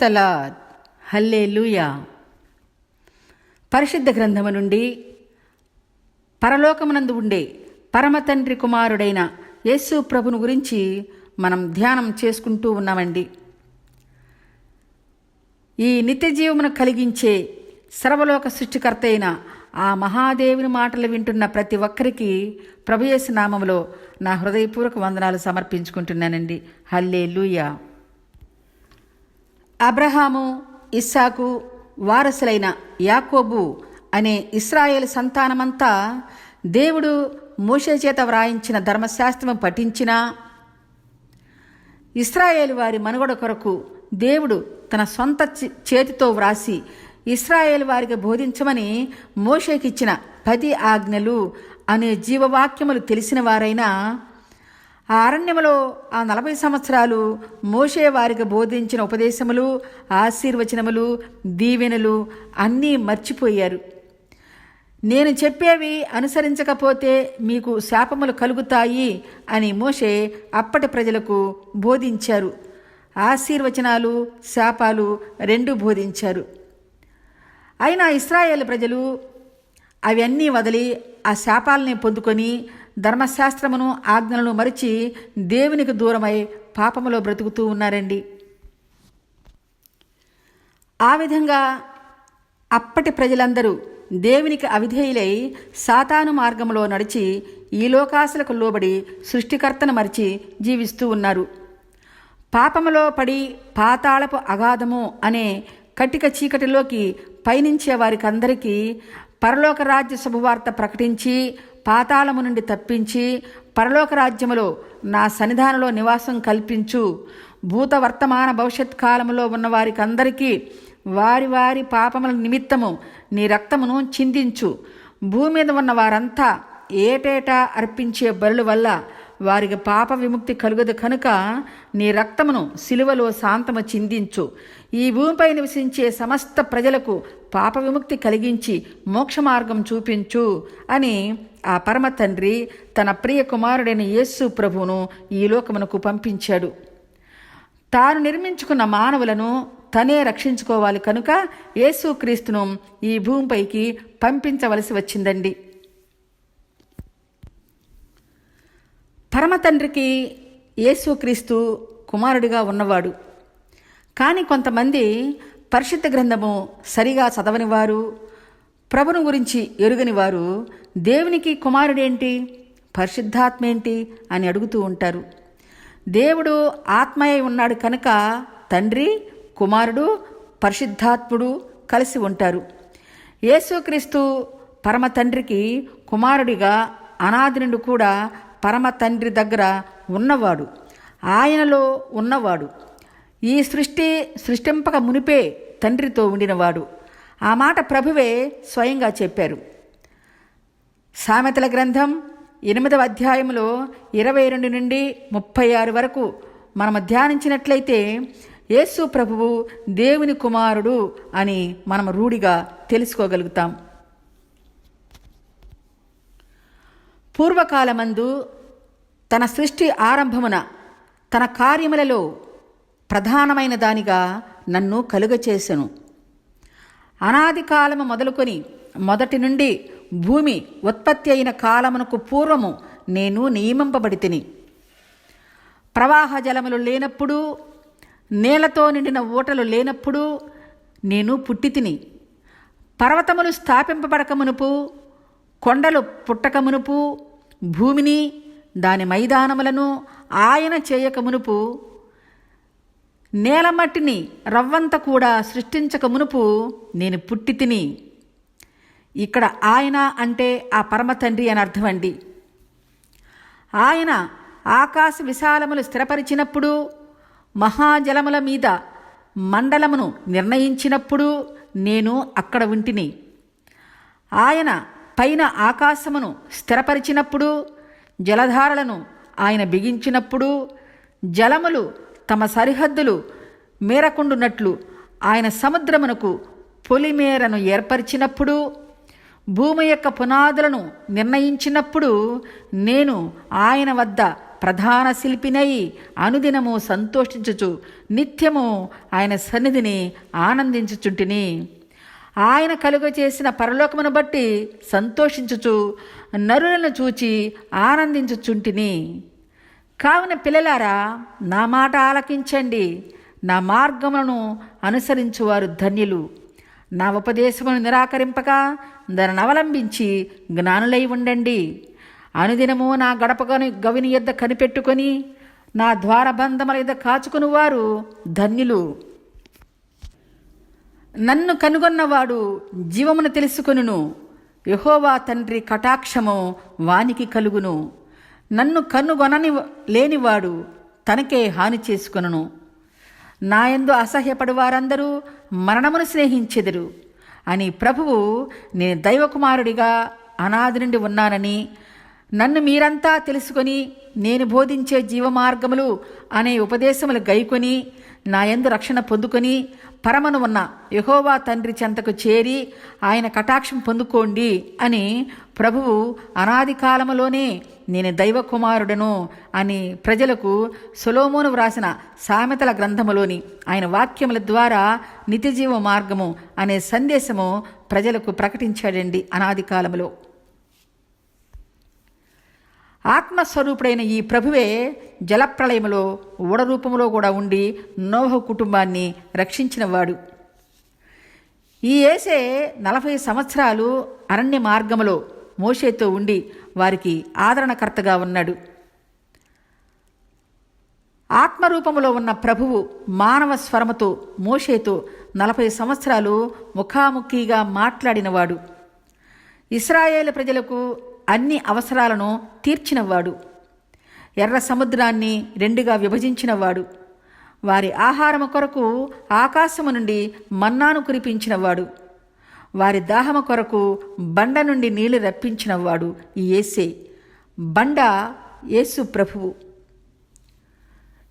తలాద్ హల్లే లూయా పరిశుద్ధ గ్రంథము నుండి పరలోకమునందు ఉండే పరమతండ్రి కుమారుడైన యేసు ప్రభును గురించి మనం ధ్యానం చేసుకుంటూ ఉన్నామండి. ఈ నిత్య జీవమును కలిగించే సర్వలోక సృష్టికర్త అయిన ఆ మహాదేవుని మాటలు వింటున్న ప్రతి ఒక్కరికి ప్రభుయేసు నామములో నా హృదయపూర్వక వందనాలు సమర్పించుకుంటున్నానండి. హల్లే లూయా అబ్రహాము ఇస్సాకు వారసులైన యాకోబు అనే ఇస్రాయేల్ సంతానమంతా దేవుడు మోషే చేత వ్రాయించిన ధర్మశాస్త్రం పఠించినా ఇస్రాయేల్ వారి మనుగడ కొరకు దేవుడు తన సొంత చే- చేతితో వ్రాసి ఇస్రాయేల్ వారికి బోధించమని మోషేకిచ్చిన పది ఆజ్ఞలు అనే జీవవాక్యములు తెలిసిన వారైనా ఆ అరణ్యములో ఆ నలభై సంవత్సరాలు మోషే వారికి బోధించిన ఉపదేశములు ఆశీర్వచనములు దీవెనలు అన్నీ మర్చిపోయారు. నేను చెప్పేవి అనుసరించకపోతే మీకు శాపములు కలుగుతాయి అని మోషే అప్పటి ప్రజలకు బోధించారు. ఆశీర్వచనాలు శాపాలు రెండు బోధించారు. అయినా ఇస్రాయేల్ ప్రజలు అవన్నీ వదిలి ఆ శాపాలని పొందుకొని ధర్మశాస్త్రమును ఆజ్ఞలను మరిచి దేవునికి దూరమై పాపములో బ్రతుకుతూ ఉన్నారండి. ఆ విధంగా అప్పటి ప్రజలందరూ దేవునికి అవిధేయులై సాతాను మార్గంలో నడిచి ఈ లోకాశలకు లోబడి సృష్టికర్తను మరిచి జీవిస్తూ ఉన్నారు. పాపములో పడి పాతాళపు అగాధము అనే కటిక చీకటిలోకి పయనించే వారికి అందరికీ పరలోక రాజ్య శుభవార్త ప్రకటించి పాతాళము నుండి తప్పించి పరలోక రాజ్యములో నా సన్నిధానంలో నివాసం కల్పించు. భూత వర్తమాన భవిష్యత్ కాలములో ఉన్న వారికందరికీ వారి వారి పాపముల నిమిత్తము నీ రక్తమును చిందించు. భూమి మీద ఉన్న వారంతా ఏటేటా అర్పించే బరుల వల్ల వారికి పాప విముక్తి కలుగదు కనుక నీ రక్తమును సిలువలో శాంతము చిందించు. ఈ భూమిపై నివసించే సమస్త ప్రజలకు పాప విముక్తి కలిగించి మోక్ష మార్గం చూపించు అని ఆ పరమ తండ్రి తన ప్రియ కుమారుడైన యేసు ప్రభువును ఈ లోకమునకు పంపించాడు. తాను నిర్మించుకున్న మానవులను తనే రక్షించుకోవాలి కనుక యేసుక్రీస్తును ఈ భూమిపైకి పంపించవలసి వచ్చిందండి. పరమతండ్రికి యేసుక్రీస్తు కుమారుడిగా ఉన్నవాడు. కానీ కొంతమంది పరిశుద్ధ గ్రంథము సరిగా చదవని వారు ప్రభును గురించి ఎరుగని వారు దేవునికి కుమారుడేంటి పరిశుద్ధాత్మ ఏంటి అని అడుగుతూ ఉంటారు. దేవుడు ఆత్మయై ఉన్నాడు కనుక తండ్రి కుమారుడు పరిశుద్ధాత్ముడు కలిసి ఉంటారు. యేసుక్రీస్తు పరమ తండ్రికి కుమారుడిగా అనాది నుండి కూడా పరమ తండ్రి దగ్గర ఉన్నవాడు. ఆయనలో ఉన్నవాడు. ఈ సృష్టి సృష్టింపక మునిపే తండ్రితో ఉండినవాడు. ఆ మాట ప్రభువే స్వయంగా చెప్పారు. సామెతల గ్రంథం ఎనిమిదవ అధ్యాయంలో ఇరవై రెండు నుండి ముప్పై ఆరు వరకు మనం ధ్యానించినట్లయితే యేసు ప్రభువు దేవుని కుమారుడు అని మనం రూఢిగా తెలుసుకోగలుగుతాం. పూర్వకాలమందు తన సృష్టి ఆరంభమున తన కార్యములలో ప్రధానమైన దానిగా నన్ను కలుగచేసెను అనాది కాలము మొదలుకొని మొదటి నుండి భూమి ఉత్పత్తి అయిన కాలమునకు పూర్వము నేను నియమింపబడి తిని ప్రవాహ జలములు లేనప్పుడు నేలతో నిండిన ఊటలు లేనప్పుడు నేను పుట్టి తిని పర్వతములు స్థాపింపబడక మునుపు కొండలు పుట్టక మునుపు భూమిని దాని మైదానములను ఆయన చేయక మునుపు నేలమట్టిని రవ్వంత కూడా సృష్టించక మునుపు నేను పుట్టి తిని. ఇక్కడ ఆయన అంటే ఆ పరమతండ్రి అని అర్థమండి. ఆయన ఆకాశ విశాలములు స్థిరపరిచినప్పుడు మహాజలముల మీద మండలమును నిర్ణయించినప్పుడు నేను అక్కడ ఉంటిని. ఆయన పైన ఆకాశమును స్థిరపరిచినప్పుడు జలధారలను ఆయన బిగించినప్పుడు జలములు తమ సరిహద్దులు మేరకుండునట్లు ఆయన సముద్రమునకు పొలిమేరను ఏర్పరిచినప్పుడు భూమి యొక్క పునాదులను నిర్ణయించినప్పుడు నేను ఆయన వద్ద ప్రధాన శిల్పినై అనుదినము సంతోషించుచు నిత్యము ఆయన సన్నిధిని ఆనందించుచుంటిని. ఆయన కలుగ చేసిన పరలోకమును బట్టి సంతోషించుచు నరులను చూచి ఆనందించుచుంటిని. కావున పిల్లలారా నా మాట ఆలకించండి. నా మార్గములను అనుసరించువారు ధన్యులు. నా ఉపదేశమును నిరాకరింపక దానిని అవలంబించి జ్ఞానులై ఉండండి. అనుదినము నా గడపగని గవిని యొద్ద కనిపెట్టుకొని నా ద్వారబంధముల యొద్ద కాచుకుని వారు ధన్యులు. నన్ను కనుగొన్నవాడు జీవమును తెలుసుకొనును. యహోవా తండ్రి కటాక్షము వానికి కలుగును. నన్ను కనుగొనని లేనివాడు తనకే హాని చేసుకొనును. నాయందు అసహ్యపడు వారందరూ మరణమును స్నేహించెదరు అని ప్రభువు నేను దైవకుమారుడిగా అనాది నుండి ఉన్నానని నన్ను మీరంతా తెలుసుకొని నేను బోధించే జీవమార్గములు అనే ఉపదేశములు గైకొని నాయందు రక్షణ పొందుకొని పరమను ఉన్న యహోవా తండ్రి చెంతకు చేరి ఆయన కటాక్షం పొందుకోండి అని ప్రభువు అనాది కాలములోనే నేను దైవకుమారుడను అని ప్రజలకు సొలోమోను వ్రాసిన సామెతల గ్రంథములోని ఆయన వాక్యముల ద్వారా నిత్యజీవ మార్గము అనే సందేశము ప్రజలకు ప్రకటించాడండి అనాది కాలములో. ఆత్మస్వరూపుడైన ఈ ప్రభువే జలప్రళయములో ఊడరూపములో కూడా ఉండి నోహ కుటుంబాన్ని రక్షించినవాడు. ఈ ఏసే నలభై సంవత్సరాలు అరణ్య మార్గములో మోషేతో ఉండి వారికి ఆదరణకర్తగా ఉన్నాడు. ఆత్మరూపములో ఉన్న ప్రభువు మానవ స్వరముతో మోషేతో నలభై సంవత్సరాలు ముఖాముఖిగా మాట్లాడినవాడు. ఇస్రాయేల్ ప్రజలకు అన్ని అవసరాలను తీర్చినవాడు. ఎర్ర సముద్రాన్ని రెండుగా విభజించినవాడు. వారి ఆహారము కొరకు ఆకాశము నుండి మన్నాను కురిపించినవాడు. వారి దాహము కొరకు బండ నుండి నీళ్ళు రప్పించినవాడు ఈ ఏసే బండ యేసు ప్రభువు.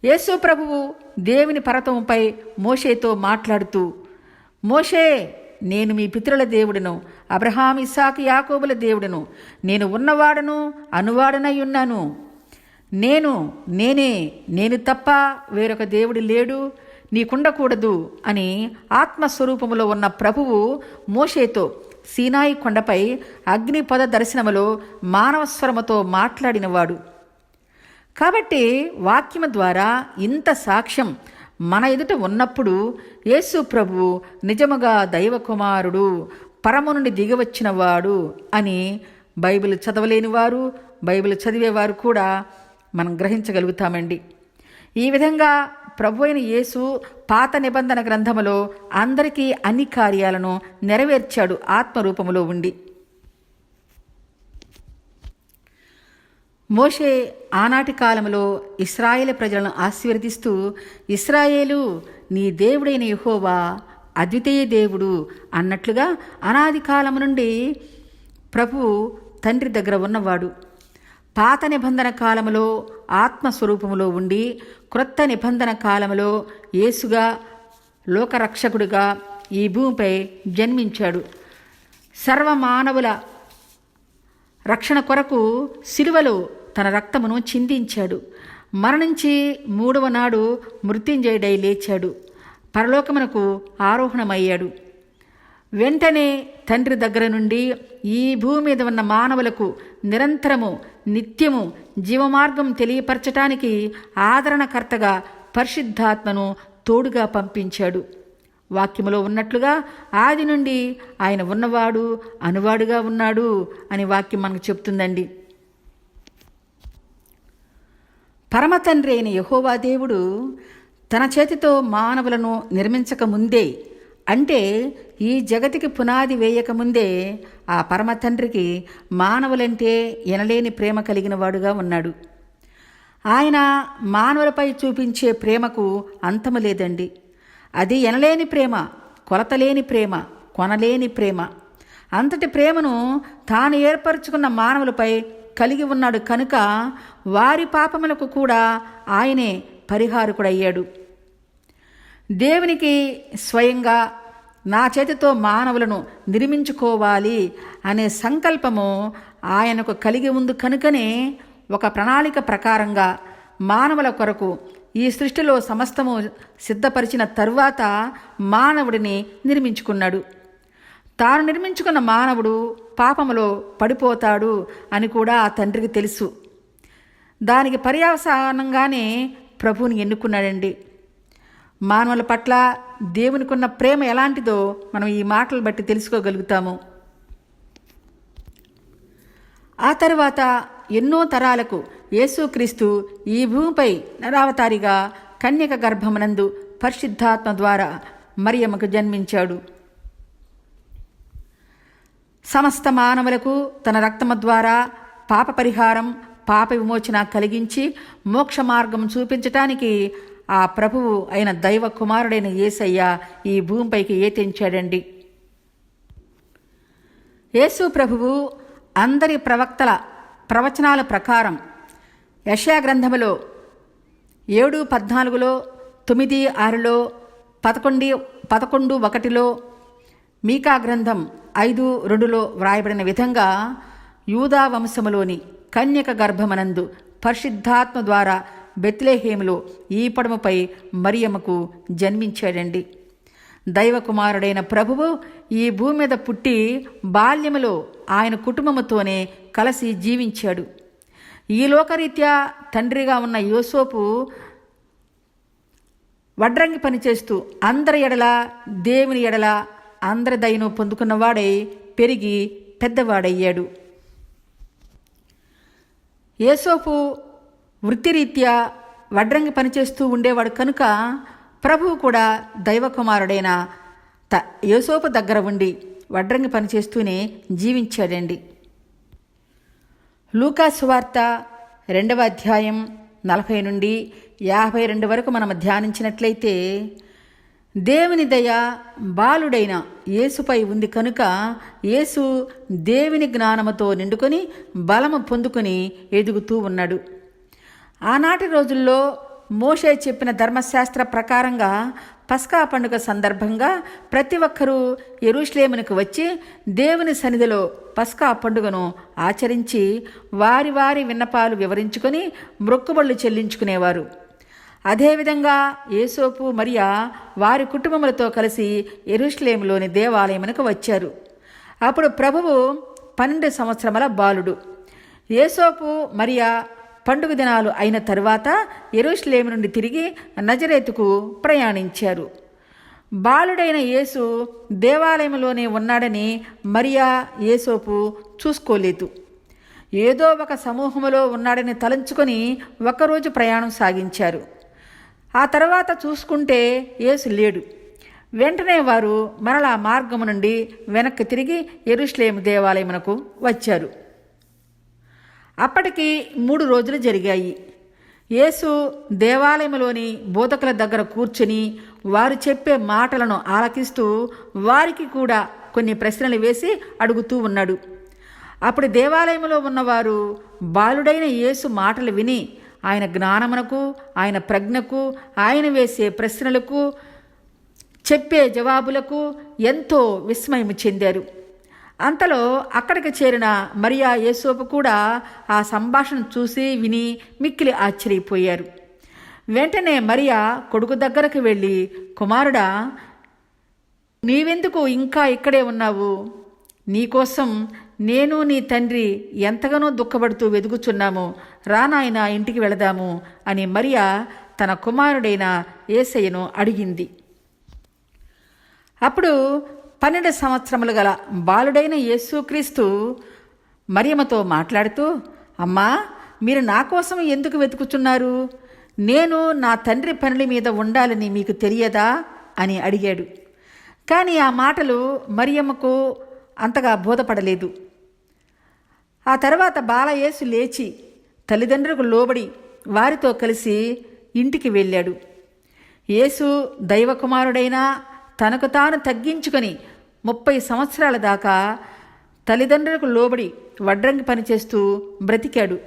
యేసు ప్రభువు దేవుని పర్వతముపై మోషేతో మాట్లాడుతూ మోషే నేను మీ పితరుల దేవుడను. అబ్రహాం ఇసాక్ యాకోబుల దేవుడను. నేను ఉన్నవాడను అనువాడనై ఉన్నాను. నేను నేనే నేను తప్ప వేరొక దేవుడు లేడు నీకుండకూడదు అని ఆత్మస్వరూపములో ఉన్న ప్రభువు మోషేతో సీనాయి కొండపై అగ్నిపద దర్శనములో మానవస్వరముతో మాట్లాడినవాడు. కాబట్టి వాక్యము ద్వారా ఇంత సాక్ష్యం మన ఎదుట ఉన్నప్పుడు యేసు ప్రభువు నిజముగా దైవ కుమారుడు పరము నుండి దిగవచ్చినవాడు అని బైబిల్ చదవలేని వారు బైబిల్ చదివేవారు కూడా మనం గ్రహించగలుగుతామండి. ఈ విధంగా ప్రభు అయిన యేసు పాత నిబంధన గ్రంథములో అందరికీ అన్ని కార్యాలను నెరవేర్చాడు ఆత్మరూపములో ఉండి. మోషే ఆనాటి కాలంలో ఇస్రాయేల్ ప్రజలను ఆశీర్వదిస్తూ ఇస్రాయేలు నీ దేవుడైన యహోవా అద్వితీయ దేవుడు అన్నట్లుగా అనాది కాలం నుండి ప్రభు తండ్రి దగ్గర ఉన్నవాడు. పాత నిబంధన కాలములో ఆత్మస్వరూపములో ఉండి క్రొత్త నిబంధన కాలంలో యేసుగా లోకరక్షకుడిగా ఈ భూమిపై జన్మించాడు. సర్వమానవుల రక్షణ కొరకు సిలువలో తన రక్తమును చిందించాడు. మరణించి మూడవ నాడు మృత్యుంజయుడై లేచాడు. పరలోకమునకు ఆరోహణమయ్యాడు. వెంటనే తండ్రి దగ్గర నుండి ఈ భూమి మీద ఉన్న మానవులకు నిరంతరము నిత్యము జీవమార్గం తెలియపరచటానికి ఆదరణకర్తగా పరిశుద్ధాత్మను తోడుగా పంపించాడు. వాక్యములో ఉన్నట్లుగా ఆది నుండి ఆయన ఉన్నవాడు అనువాడుగా ఉన్నాడు అని వాక్యం మనకు చెప్తుందండి. పరమతండ్రి అయిన యహోవా దేవుడు తన చేతితో మానవులను నిర్మించక ముందే అంటే ఈ జగతికి పునాది వేయకముందే ఆ పరమతండ్రికి మానవులంటే ఎనలేని ప్రేమ కలిగిన వాడుగా ఉన్నాడు. ఆయన మానవులపై చూపించే ప్రేమకు అంతము లేదండి. అది ఎనలేని ప్రేమ కొలతలేని ప్రేమ కొనలేని ప్రేమ. అంతటి ప్రేమను తాను ఏర్పరచుకున్న మానవులపై కలిగి ఉన్నాడు కనుక వారి పాపములకు కూడా ఆయనే పరిహారకుడయ్యాడు. దేవునికి స్వయంగా నా చేతితో మానవులను నిర్మించుకోవాలి అనే సంకల్పము ఆయనకు కలిగి ఉంది కనుకనే ఒక ప్రణాళిక ప్రకారంగా మానవుల కొరకు ఈ సృష్టిలో సమస్తము సిద్ధపరిచిన తరువాత మానవుడిని నిర్మించుకున్నాడు. తాను నిర్మించుకున్న మానవుడు పాపములో పడిపోతాడు అని కూడా ఆ తండ్రికి తెలుసు. దానికి పర్యవసానంగానే ప్రభువుని ఎన్నుకున్నాడండి. మానవుల పట్ల దేవునికున్న ప్రేమ ఎలాంటిదో మనం ఈ మాటలు బట్టి తెలుసుకోగలుగుతాము. ఆ తర్వాత ఎన్నో తరాలకు యేసుక్రీస్తు ఈ భూమిపై నరావతారిగా కన్యక గర్భమునందు పరిశుద్ధాత్మ ద్వారా మరియమ్మకు జన్మించాడు. సమస్త మానవులకు తన రక్తము ద్వారా పాప పరిహారం పాప విమోచన కలిగించి మోక్ష మార్గం చూపించటానికి ఆ ప్రభువు అయిన దైవ కుమారుడైన యేసయ్య ఈ భూమిపైకి ఏతించాడండి. యేసు ప్రభువు అందరి ప్రవక్తల ప్రవచనాల ప్రకారం యశా గ్రంథములో ఏడు పద్నాలుగులో తొమ్మిది ఆరులో పదకొండు పదకొండు ఒకటిలో మీకా గ్రంథం ఐదు రెండులో వ్రాయబడిన విధంగా యూదా వంశములోని కన్యక గర్భమనందు పరిశుద్ధాత్మ ద్వారా బెత్లేహేములో ఈ పడమపై మరియమ్మకు జన్మించాడండి. దైవకుమారుడైన ప్రభువు ఈ భూమి మీద పుట్టి బాల్యములో ఆయన కుటుంబముతోనే కలిసి జీవించాడు. ఈ లోకరీత్యా తండ్రిగా ఉన్న యోసోపు వడ్రంగి పనిచేస్తూ అందరి ఎడల దేవుని ఎడల అందరి దయను పొందుకున్నవాడై పెరిగి పెద్దవాడయ్యాడు. యేసోపు వృత్తిరీత్యా వడ్రంగి పనిచేస్తూ ఉండేవాడు కనుక ప్రభువు కూడా దైవకుమారుడైన త యేసోపు దగ్గర ఉండి వడ్రంగి పనిచేస్తూనే జీవించాడండి. లూకాసువార్త రెండవ అధ్యాయం నలభై నుండి యాభై రెండు వరకు మనం ధ్యానించినట్లయితే దేవుని దయ బాలుడైన యేసుపై ఉంది కనుక యేసు దేవుని జ్ఞానముతో నిండుకొని బలము పొందుకొని ఎదుగుతూ ఉన్నాడు. ఆనాటి రోజుల్లో మోషే చెప్పిన ధర్మశాస్త్ర ప్రకారంగా పస్కా పండుగ సందర్భంగా ప్రతి ఒక్కరూ ఎరుషులేమునికి వచ్చి దేవుని సన్నిధిలో పస్కా పండుగను ఆచరించి వారి వారి విన్నపాలు వివరించుకొని మొక్కుబళ్ళు చెల్లించుకునేవారు. అదేవిధంగా ఏసోపు మరియా వారి కుటుంబములతో కలిసి ఎరుషులేములోని దేవాలయమునకు వచ్చారు. అప్పుడు ప్రభువు పన్నెండు సంవత్సరముల బాలుడు. ఏసోపు మరియా పండుగ దినాలు అయిన తర్వాత ఎరుషులేము నుండి తిరిగి నజరేతుకు ప్రయాణించారు. బాలుడైన యేసు దేవాలయంలోనే ఉన్నాడని మరియా యేసోపు చూసుకోలేదు. ఏదో ఒక సమూహములో ఉన్నాడని తలంచుకొని ఒకరోజు ప్రయాణం సాగించారు. ఆ తర్వాత చూసుకుంటే యేసు లేడు. వెంటనే వారు మరలా మార్గము నుండి వెనక్కి తిరిగి ఎరుషులేము దేవాలయమునకు వచ్చారు. అప్పటికి మూడు రోజులు జరిగాయి. యేసు దేవాలయంలోని బోధకుల దగ్గర కూర్చుని వారు చెప్పే మాటలను ఆలకిస్తూ వారికి కూడా కొన్ని ప్రశ్నలు వేసి అడుగుతూ ఉన్నాడు. అప్పుడు దేవాలయంలో ఉన్నవారు బాలుడైన యేసు మాటలు విని ఆయన జ్ఞానమునకు ఆయన ప్రజ్ఞకు ఆయన వేసే ప్రశ్నలకు చెప్పే జవాబులకు ఎంతో విస్మయం చెందారు. అంతలో అక్కడికి చేరిన మరియా యేసోపు కూడా ఆ సంభాషణ చూసి విని మిక్కిలి ఆశ్చర్యపోయారు. వెంటనే మరియా కొడుకు దగ్గరకు వెళ్ళి కుమారుడా నీవెందుకు ఇంకా ఇక్కడే ఉన్నావు? నీకోసం నేను నీ తండ్రి ఎంతగానో దుఃఖపడుతూ వెదుగుచున్నాము రానాయన ఇంటికి వెళదాము అని మరియా తన కుమారుడైన ఏసయ్యను అడిగింది. అప్పుడు పన్నెండు సంవత్సరములు గల బాలుడైన యేసుక్రీస్తు మరియమ్మతో మాట్లాడుతూ అమ్మా మీరు నా కోసం ఎందుకు వెతుకుచున్నారు నేను నా తండ్రి పనుల మీద ఉండాలని మీకు తెలియదా? అని అడిగాడు. కానీ ఆ మాటలు మరియమ్మకు అంతగా బోధపడలేదు. ఆ తర్వాత బాలయేసు లేచి తల్లిదండ్రులకు లోబడి వారితో కలిసి ఇంటికి వెళ్ళాడు. యేసు దైవకుమారుడైనా తనకు తాను తగ్గించుకొని ముప్పై సంవత్సరాల దాకా తల్లిదండ్రులకు లోబడి వడ్రంగి పనిచేస్తూ బ్రతికాడు.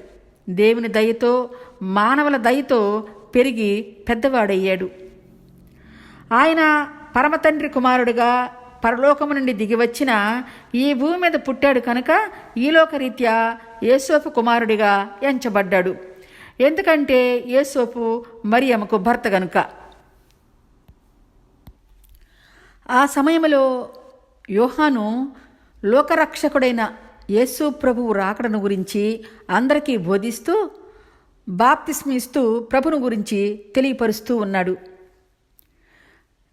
దేవుని దయతో మానవుల దయతో పెరిగి పెద్దవాడయ్యాడు. ఆయన పరమతండ్రి కుమారుడుగా పరలోకము నుండి దిగివచ్చిన ఈ భూమి మీద పుట్టాడు కనుక ఈలోకరీత్యా యేసోపు కుమారుడిగా ఎంచబడ్డాడు. ఎందుకంటే యేసోపు మరియమ్మకు భర్త గనుక. ఆ సమయంలో యోహాను లోకరక్షకుడైన యేసు ప్రభువు రాకడను గురించి అందరికీ బోధిస్తూ బాప్తిస్మిస్తూ ప్రభును గురించి తెలియపరుస్తూ ఉన్నాడు.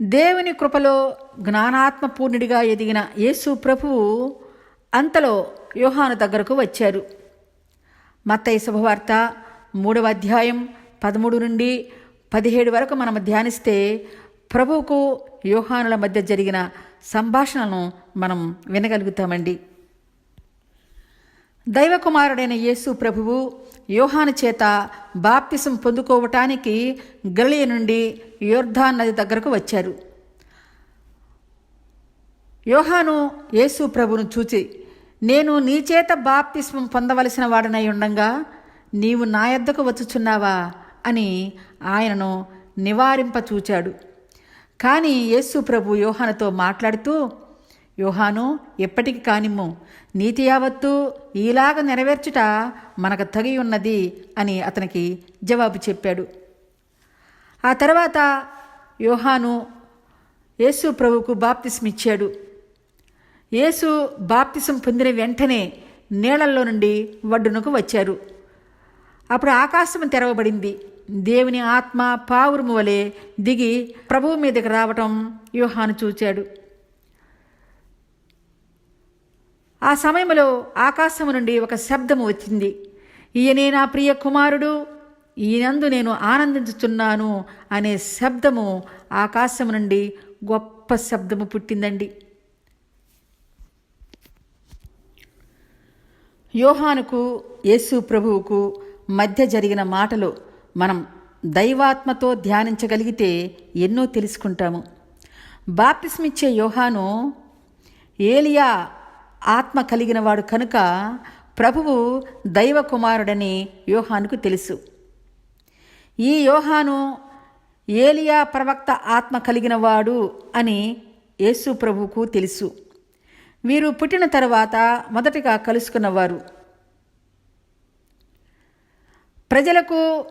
దేవుని కృపలో జ్ఞానాత్మపూర్ణుడిగా ఎదిగిన యేసు ప్రభువు అంతలో యోహాను దగ్గరకు వచ్చారు. మత్తయ్య శుభవార్త మూడవ అధ్యాయం పదమూడు నుండి పదిహేడు వరకు మనం ధ్యానిస్తే ప్రభువుకు యోహానుల మధ్య జరిగిన సంభాషణను మనం వినగలుగుతామండి. దైవకుమారుడైన యేసు ప్రభువు యోహాను చేత బాప్తిసం పొందుకోవటానికి గలియ నుండి యోర్ధాన్ నది దగ్గరకు వచ్చారు. యోహాను యేసు ప్రభును చూచి నేను నీ చేత బాప్తిస్మం పొందవలసిన వాడనై ఉండంగా నీవు నా యొద్దకు వచ్చుచున్నావా? అని ఆయనను నివారింపచూచాడు కానీ యేసు ప్రభు యోహానుతో మాట్లాడుతూ యోహాను ఎప్పటికి కానిమ్ము. నీతి యావత్తు ఈలాగ నెరవేర్చుట మనకు తగి ఉన్నది అని అతనికి జవాబు చెప్పాడు. ఆ తర్వాత యోహాను యేసు ప్రభువుకు బాప్తిస్మిచ్చాడు. యేసు బాప్తిసం పొందిన వెంటనే నీళ్ళలో నుండి వడ్డునకు వచ్చారు. అప్పుడు ఆకాశం తెరవబడింది. దేవుని ఆత్మ పావురుము వలె దిగి ప్రభువు మీదకి రావటం వ్యూహాను చూచాడు. ఆ సమయంలో ఆకాశము నుండి ఒక శబ్దము వచ్చింది. ఈయనే నా ప్రియ కుమారుడు ఈయనందు నేను ఆనందించుచున్నాను అనే శబ్దము ఆకాశము నుండి గొప్ప శబ్దము పుట్టిందండి. యోహానుకు యేసు ప్రభువుకు మధ్య జరిగిన మాటలు మనం దైవాత్మతో ధ్యానించగలిగితే ఎన్నో తెలుసుకుంటాము. బాప్తిస్మిచ్చే యోహాను ఏలియా ఆత్మ కలిగినవాడు కనుక ప్రభువు దైవ కుమారుడని యోహానుకు తెలుసు. ఈ యోహాను ఏలియా ప్రవక్త ఆత్మ కలిగినవాడు అని యేసు ప్రభువుకు తెలుసు. వీరు పుట్టిన తర్వాత మొదటిగా కలుసుకున్నవారు. ప్రజలకు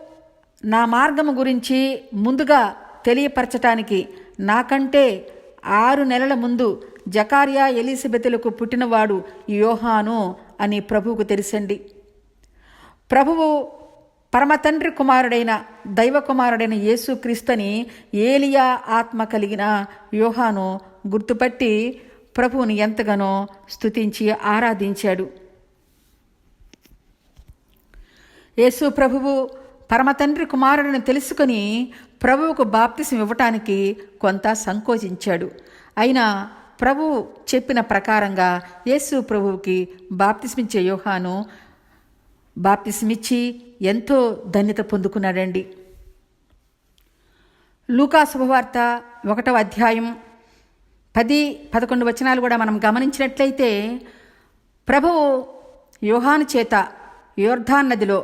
నా మార్గము గురించి ముందుగా తెలియపరచటానికి నాకంటే ఆరు నెలల ముందు జకార్యా ఎలిజబెతులకు పుట్టినవాడు యోహాను అని ప్రభువుకు తెలిసండి. ప్రభువు పరమతండ్రి కుమారుడైన దైవ కుమారుడైన యేసుక్రీస్తుని ఏలియా ఆత్మ కలిగిన యోహాను గుర్తుపట్టి ప్రభువుని ఎంతగానో స్తుతించి ఆరాధించాడు. యేసు ప్రభువు పరమతండ్రి కుమారుడిని తెలుసుకొని ప్రభువుకు బాప్తిసం ఇవ్వటానికి కొంత సంకోచించాడు. అయినా ప్రభు చెప్పిన ప్రకారంగా యేసు ప్రభువుకి బాప్తిస్మిచ్చే యోహాను బాప్తిస్మిచ్చి ఎంతో ధన్యత పొందుకున్నాడండి. లూకా శుభవార్త ఒకటవ అధ్యాయం పది పదకొండు వచనాలు కూడా మనం గమనించినట్లయితే ప్రభువు యోహాను చేత యోర్ధాన్ నదిలో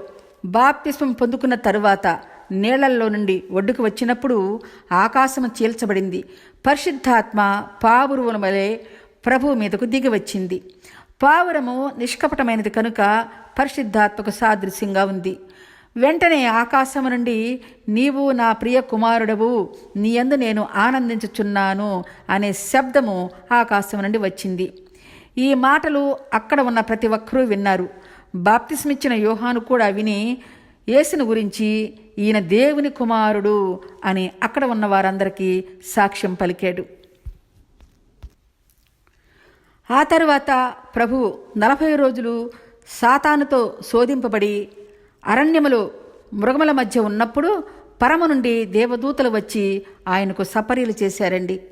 బాప్తిస్వం పొందుకున్న తరువాత నీళ్ళల్లో నుండి ఒడ్డుకు వచ్చినప్పుడు ఆకాశము చీల్చబడింది. పరిశుద్ధాత్మ పావురువుల వలె ప్రభువు మీదకు దిగి వచ్చింది. పావురము నిష్కపటమైనది కనుక పరిశుద్ధాత్మకు సాదృశ్యంగా ఉంది. వెంటనే ఆకాశము నుండి నీవు నా ప్రియ కుమారుడవు నీయందు నేను ఆనందించుచున్నాను అనే శబ్దము ఆకాశం నుండి వచ్చింది. ఈ మాటలు అక్కడ ఉన్న ప్రతి ఒక్కరూ విన్నారు. బాప్తిస్మిచ్చిన యోహాను కూడా విని యేసుని గురించి ఈయన దేవుని కుమారుడు అని అక్కడ ఉన్న వారందరికీ సాక్ష్యం పలికాడు. ఆ తర్వాత ప్రభువు నలభై రోజులు సాతానుతో శోధింపబడి అరణ్యములో మృగముల మధ్య ఉన్నప్పుడు పరమ నుండి దేవదూతలు వచ్చి ఆయనకు సపర్యలు చేశారండి.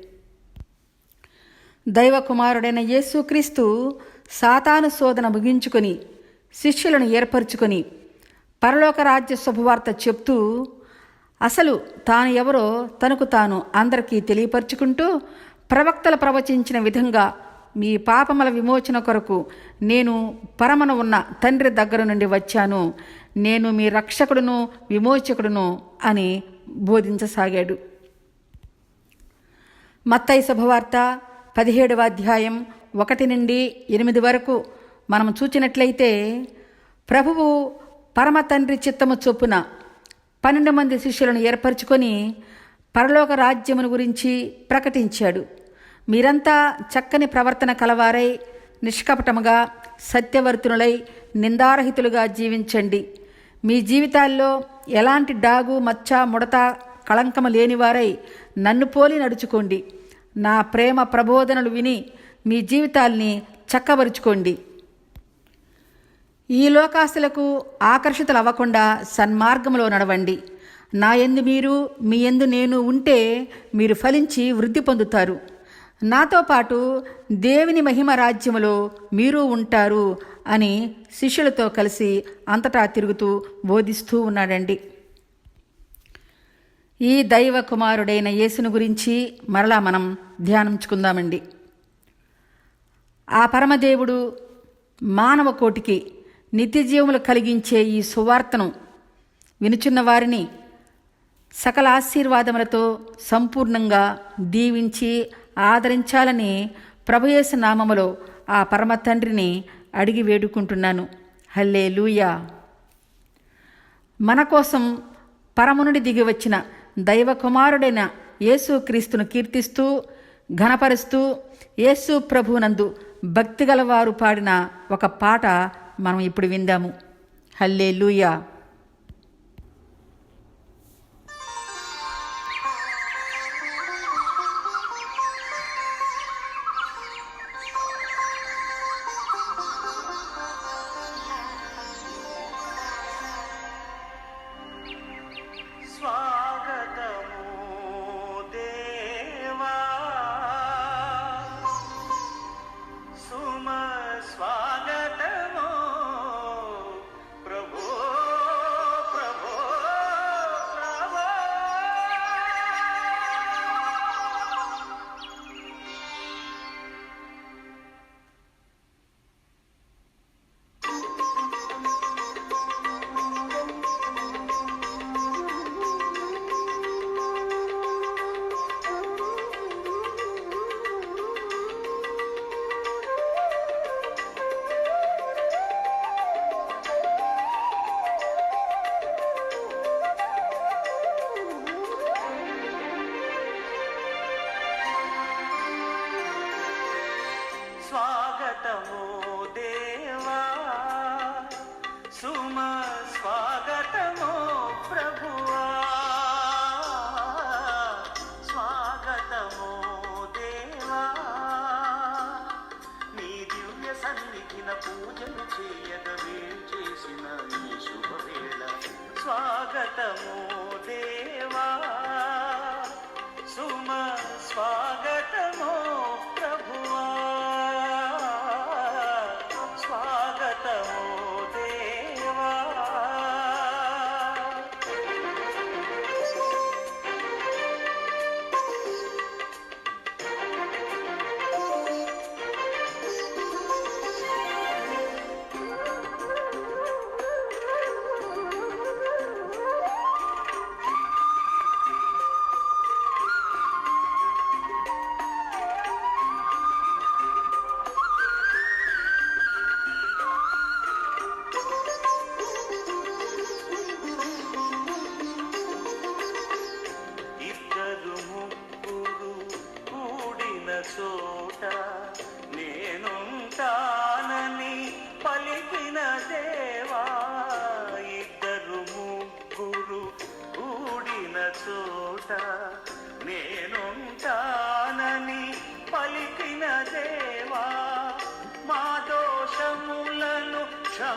దైవకుమారుడైన యేసుక్రీస్తు సాతాను శోధన ముగించుకొని శిష్యులను ఏర్పరచుకొని పరలోక రాజ్య శుభవార్త చెప్తూ అసలు తాను ఎవరో తనకు తాను అందరికీ తెలియపరుచుకుంటూ ప్రవక్తలు ప్రవచించిన విధంగా మీ పాపముల విమోచన కొరకు నేను పరమన ఉన్న తండ్రి దగ్గర నుండి వచ్చాను. నేను మీ రక్షకుడును విమోచకుడును అని బోధించసాగాడు. మత్తయి శుభవార్త పదిహేడవ అధ్యాయం ఒకటి నుండి ఎనిమిది వరకు మనం చూచినట్లయితే ప్రభువు పరమ తండ్రి చిత్తము చొప్పున పన్నెండు మంది శిష్యులను ఏర్పరచుకొని పరలోక రాజ్యమును గురించి ప్రకటించాడు. మీరంతా చక్కని ప్రవర్తన కలవారై నిష్కపటముగా సత్యవర్తునులై నిందారహితులుగా జీవించండి. మీ జీవితాల్లో ఎలాంటి డాగు మచ్చ ముడత కళంకము లేనివారై నన్ను పోలి నడుచుకోండి. నా ప్రేమ ప్రబోధనలు విని మీ జీవితాల్ని చక్కబరుచుకోండి. ఈ లోకాస్తులకు ఆకర్షితులు అవ్వకుండా సన్మార్గంలో నడవండి. నా ఎందు మీరు మీ ఎందు నేను ఉంటే మీరు ఫలించి వృద్ధి పొందుతారు. నాతో పాటు దేవుని మహిమ రాజ్యములో మీరు ఉంటారు అని శిష్యులతో కలిసి అంతటా తిరుగుతూ బోధిస్తూ ఉన్నాడండి. ఈ దైవ కుమారుడైన యేసును గురించి మరలా మనం ధ్యానించుకుందామండి. ఆ పరమదేవుడు మానవ కోటికి నిత్యజీవములు కలిగించే ఈ సువార్తను వినుచున్న వారిని సకల ఆశీర్వాదములతో సంపూర్ణంగా దీవించి ఆదరించాలని ప్రభుయేసు నామములో ఆ పరమ తండ్రిని అడిగి వేడుకుంటున్నాను. హల్లే లూయా మన కోసం పరమునుడి దిగి వచ్చిన దైవ కుమారుడైన యేసు క్రీస్తును కీర్తిస్తూ ఘనపరుస్తూ యేసు ప్రభునందు భక్తి గలవారు పాడిన ఒక పాట మనం ఇప్పుడు విందాము. హల్లే లూయా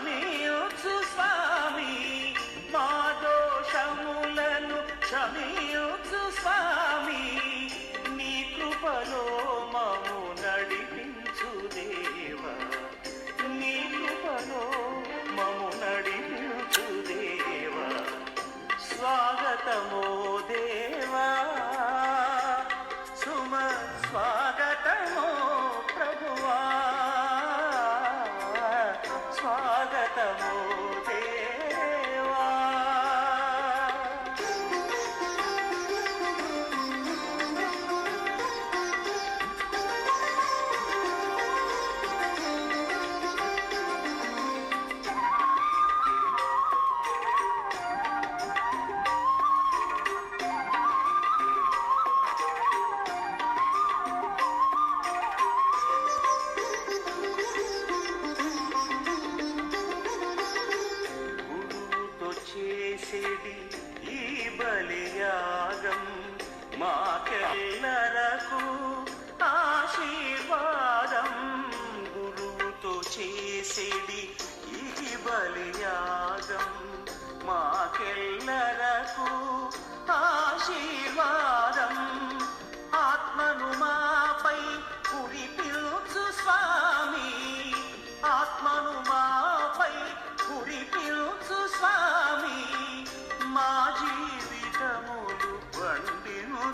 me.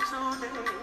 today.